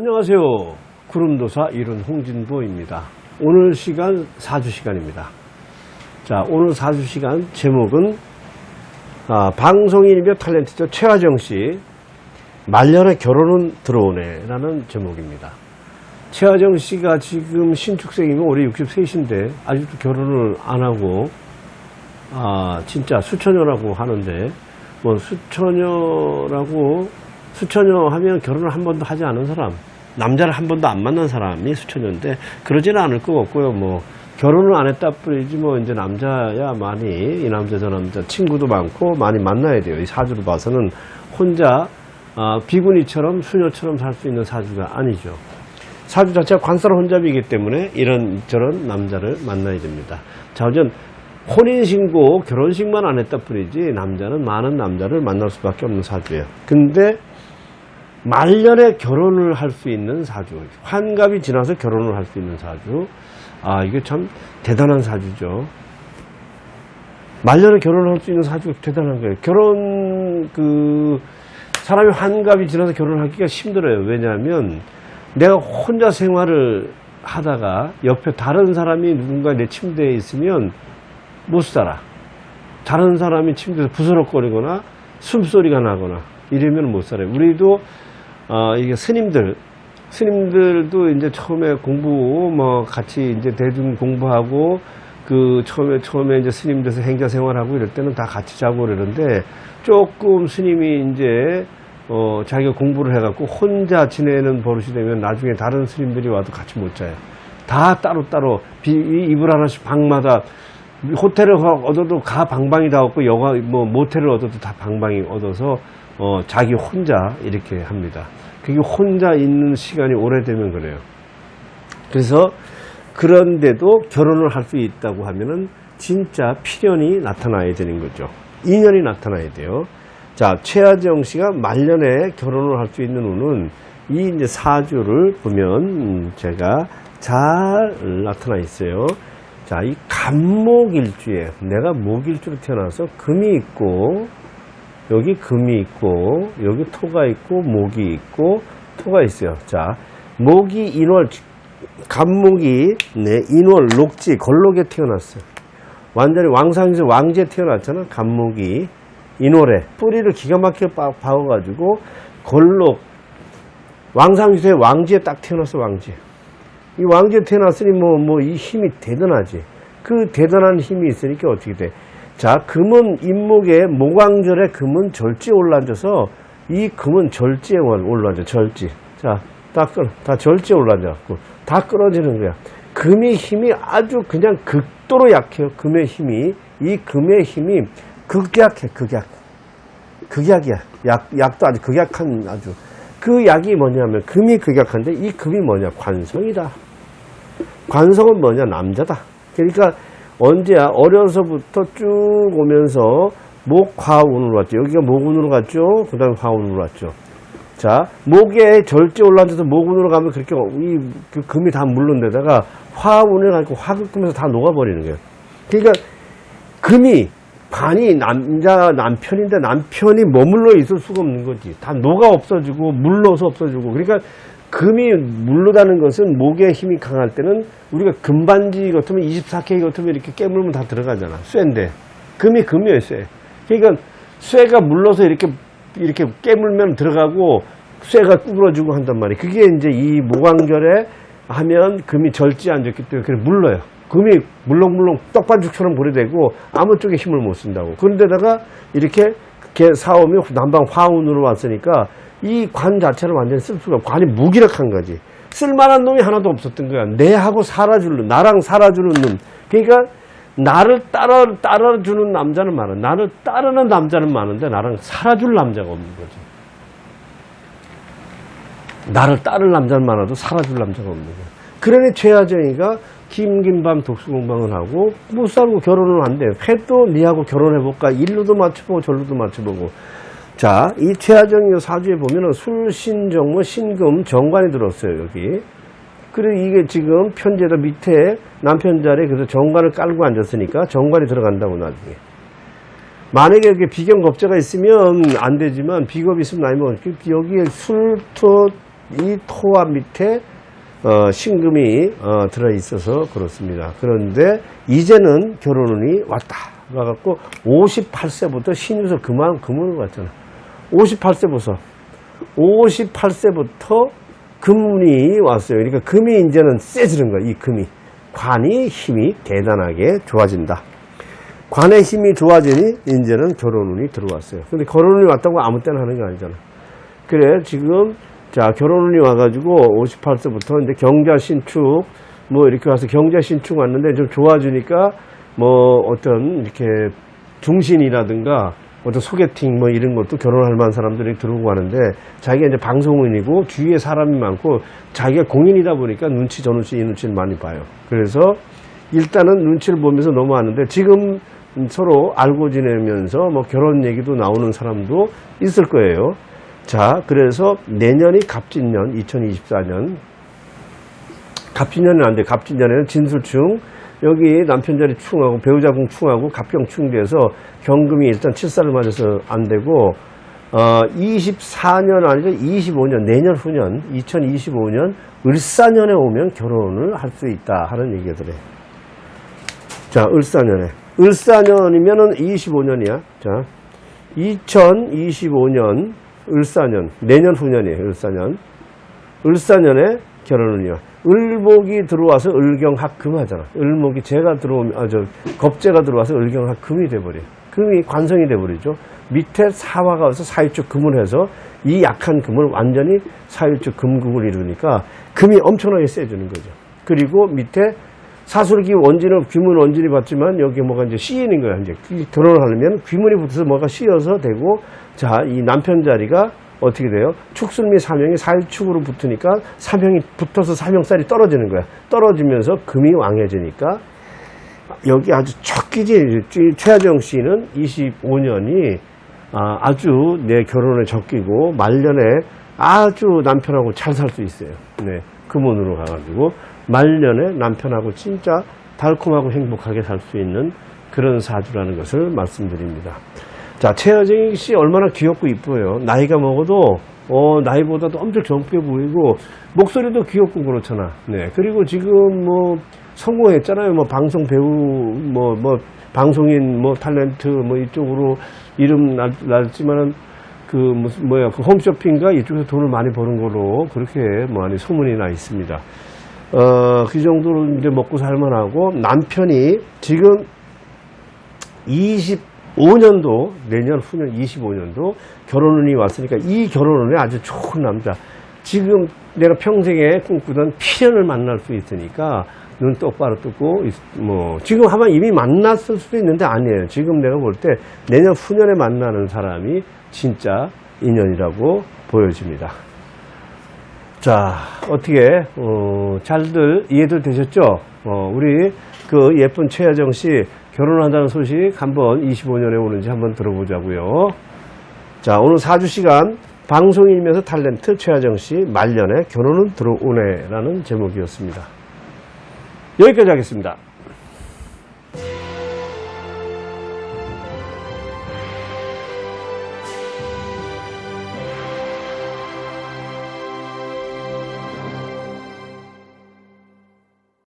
안녕하세요. 구름도사 이룬 홍진보입니다. 오늘 시간 사주 시간입니다. 자, 오늘 사주 시간 제목은 아, 방송인이며 탤런트죠. 최하정 씨 말년에 결혼은 들어오네라는 제목입니다. 최하정 씨가 지금 신축생이고 올해 63인데 아직도 결혼을 안 하고 아 진짜 수처녀라고 하는데 뭐 수처녀라고 수처녀 하면 결혼을 한 번도 하지 않은 사람 남자를 한 번도 안 만난 사람이 수처녀인데 그러지는 않을 것 같고요. 뭐 결혼을 안 했다 뿐이지 뭐 이제 남자야 많이 이 남자 저 남자 친구도 많고 많이 만나야 돼요. 이 사주로 봐서는 혼자 아, 비구니처럼 수녀처럼 살 수 있는 사주가 아니죠. 사주 자체가 관살 혼잡이기 때문에 이런 저런 남자를 만나야 됩니다. 자, 우선 혼인신고, 결혼식만 안 했다 뿐이지 남자는 많은 남자를 만날 수밖에 없는 사주예요. 근데 말년에 결혼을 할 수 있는 사주, 환갑이 지나서 결혼을 할 수 있는 사주, 아, 이게 참 대단한 사주죠. 말년에 결혼을 할수 있는 사주가 대단한 거예요. 결혼, 그, 사람이 환갑이 지나서 결혼하기가 힘들어요. 왜냐하면 내가 혼자 생활을 하다가 옆에 다른 사람이 누군가 내 침대에 있으면 못 살아. 다른 사람이 침대에서 부스럭거리거나 숨소리가 나거나 이러면 못 살아요. 우리도 어, 이게 스님들 스님들도 이제 처음에 공부 뭐 같이 이제 대중 공부하고 그 처음에 처음에 이제 스님 돼서 행자 생활하고 이럴 때는 다 같이 자고 그러는데 조금 스님이 이제 어, 자기가 공부를 해갖고 혼자 지내는 버릇이 되면 나중에 다른 스님들이 와도 같이 못 자요. 다 따로따로 비, 이 이불 하나씩 방마다 호텔을 가- 얻어도 가 방방이 다 없고 여가 뭐 모텔을 얻어도 다 방방이 얻어서 어, 자기 혼자 이렇게 합니다. 그게 혼자 있는 시간이 오래되면 그래요. 그래서 그런데도 결혼을 할 수 있다고 하면은 진짜 필연이 나타나야 되는 거죠. 인연이 나타나야 돼요. 자, 최하정 씨가 말년에 결혼을 할 수 있는 운은 이 이제 사주를 보면 음, 제가 잘 나타나 있어요. 자, 이 간목일주에 내가 목일주로 태어나서 금이 있고 여기 금이 있고 여기 토가 있고 목이 있고 토가 있어요. 자, 목이 인월 간목이 네, 인월 녹지 걸록에 태어났어요. 완전히 왕상에서 왕지에 태어났잖아. 간목이 인월에 뿌리를 기가 막히게 빠- 박아가지고 걸록 왕상유세 왕지에 딱 태어났어 왕지. 이 왕지에 태어났으니 뭐 뭐 이 힘이 대단하지. 그 대단한 힘이 있으니까 어떻게 돼? 자 금은 인목에 모광절에 금은 절지에 올라앉아서 이 금은 절지에 올- 올라앉아 절지. 자딱 끊어 다 절지에 올라앉아갖고 다 끊어지는 거야. 금의 힘이 아주 그냥 극도로 약해요. 금의 힘이 이 금의 힘이 극약해 극약. 극약이야. 약, 약도 아주 극약한 아주. 그 약이 뭐냐면 금이 극약한데 이 금이 뭐냐? 관성이다. 관성은 뭐냐? 남자다. 그러니까 언제야? 어려서부터 쭉 오면서 목 화 운으로 왔죠. 여기가 목운으로 갔죠. 그 다음에 화운으로 왔죠. 자, 목에 절제 올라앉아서 목운으로 가면 그렇게 이, 그 금이 다 물른 데다가 화운을 가지고 화극금에서 다 녹아버리는 거예요. 그러니까 금이 반이 남자 남편인데 남편이 머물러 있을 수가 없는 거지. 다 녹아 없어지고 물러서 없어지고. 그러니까 금이 물르다는 것은 목의 힘이 강할 때는 우리가 금반지 같으면 24K 같으면 이렇게 깨물면 다 들어가잖아. 쇠인데. 금이 금이에요, 쇠. 그러니까 쇠가 물러서 이렇게 이렇게 깨물면 들어가고 쇠가 구부러지고 한단 말이에요. 그게 이제 이 모광절에 하면 금이 절지 않았기 때문에 그래 물러요. 금이 물렁물렁 떡반죽처럼 보리되고 아무 쪽에 힘을 못 쓴다고. 그런데다가 이렇게 개 사오면 남방 화운으로 왔으니까 이 관 자체를 완전히 쓸 수가 관이 무기력한 거지. 쓸만한 놈이 하나도 없었던 거야. 내하고 살아줄 놈, 나랑 살아주는 놈. 그러니까 나를 따라 따라주는 남자는 많아. 나를 따르는 남자는 많은데 나랑 살아줄 남자가 없는 거지. 나를 따를 남자는 많아도 살아줄 남자가 없는 거야. 그러니 최하정이가 김긴밤 독수공방을 하고 못 살고 결혼을 한대. 해도 니하고 결혼해볼까? 일로도 맞춰보고 절로도 맞춰보고. 자, 이 최하정이 사주에 보면은 술 신 정모 신금 정관이 들었어요, 여기. 그리고 이게 지금 편제도 밑에 남편 자리에 그래서 정관을 깔고 앉았으니까 정관이 들어간다고 나중에. 만약에 여기 비견 겁재가 있으면 안 되지만 비겁이 있으면 나이 먹 여기에 술토 이 토와 밑에 어, 신금이 어, 들어 있어서 그렇습니다. 그런데 이제는 결혼운이 왔다. 와갖고 58세부터 신유서 그만 금운을 왔잖아. 58세부터 58세부터 금운이 왔어요. 그러니까 금이 이제는 세지는 거야. 이 금이 관이 힘이 대단하게 좋아진다. 관의 힘이 좋아지니 이제는 결혼운이 들어왔어요. 근데 결혼운이 왔다고 아무 때나 하는 게 아니잖아. 그래 지금 자 결혼운이 와가지고 58세부터 이제 경자 신축 뭐 이렇게 와서 경자 신축 왔는데 좀 좋아지니까 뭐 어떤 이렇게 중신이라든가 어떤 소개팅 뭐 이런 것도 결혼할 만한 사람들이 들어오고 하는데 자기가 이제 방송인이고 주위에 사람이 많고 자기가 공인이다 보니까 눈치 저 눈치 이 눈치를 많이 봐요. 그래서 일단은 눈치를 보면서 넘어왔는데 지금 서로 알고 지내면서 뭐 결혼 얘기도 나오는 사람도 있을 거예요. 자, 그래서 내년이 갑진년 2024년 갑진년은 안 돼. 갑진년에는 진술충 여기 남편 자리 충하고 배우자궁 충하고 갑경 충돼서 경금이 일단 칠살을 맞아서 안 되고 어 24년 아니죠? 25년 내년 후년 2025년 을사년에 오면 결혼을 할 수 있다 하는 얘기들이 자 을사년에. 을사년이면은 25년이야. 자 2025년 을사년 내년 후년이에요 을사년. 을사년에 결혼은요. 을목이 들어와서 을경합금 하잖아. 을목이 재가 들어오면, 아, 저, 겁재가 들어와서 을경합금이 돼버려. 금이 관성이 돼버리죠. 밑에 사화가 와서 사유축 금을 해서 이 약한 금을 완전히 사유축 금국을 이루니까 금이 엄청나게 세지는 거죠. 그리고 밑에 사술기 원진은 귀문 원진이 받지만 여기 뭐가 이제 씌이는 거야. 이제 이 결혼을 하려면 귀문이 붙어서 뭐가 씌어서 되고 자, 이 남편 자리가 어떻게 돼요? 축술 및 사명이 사일축으로 붙으니까 사명이 붙어서 사명살이 떨어지는 거야. 떨어지면서 금이 왕해지니까 여기 아주 척기지 최하정 씨는 25년이 아, 주내 결혼에 적기고 말년에 아주 남편하고 잘 살 수 있어요. 네, 금혼으로 가가지고 말년에 남편하고 진짜 달콤하고 행복하게 살 수 있는 그런 사주라는 것을 말씀드립니다. 자, 최여정 씨 얼마나 귀엽고 이뻐요. 나이가 먹어도, 어, 나이보다도 엄청 젊게 보이고, 목소리도 귀엽고 그렇잖아. 네. 그리고 지금 뭐, 성공했잖아요. 뭐, 방송 배우, 뭐, 뭐, 방송인, 뭐, 탤런트, 뭐, 이쪽으로 이름 날, 났지만은, 그, 무슨, 뭐야, 그 홈쇼핑가 이쪽에서 돈을 많이 버는 걸로 그렇게 뭐, 아니, 소문이 나 있습니다. 어, 그 정도로 이제 먹고 살만하고, 남편이 지금 25년도 내년 후년 25년도 결혼운이 왔으니까 이 결혼운이 아주 좋은 남자. 지금 내가 평생에 꿈꾸던 필연을 만날 수 있으니까 눈 똑바로 뜨고 있- 뭐 지금 아마 이미 만났을 수도 있는데 아니에요. 지금 내가 볼 때 내년 후년에 만나는 사람이 진짜 인연이라고 보여집니다. 자 어떻게 어, 잘들 이해들 되셨죠? 어, 우리 그 예쁜 최하정 씨 결혼한다는 소식 한번 25년에 오는지 한번 들어보자고요. 자 오늘 4주 시간 방송인이면서 탤런트 최하정 씨 말년에 결혼은 들어오네라는 제목이었습니다. 여기까지 하겠습니다.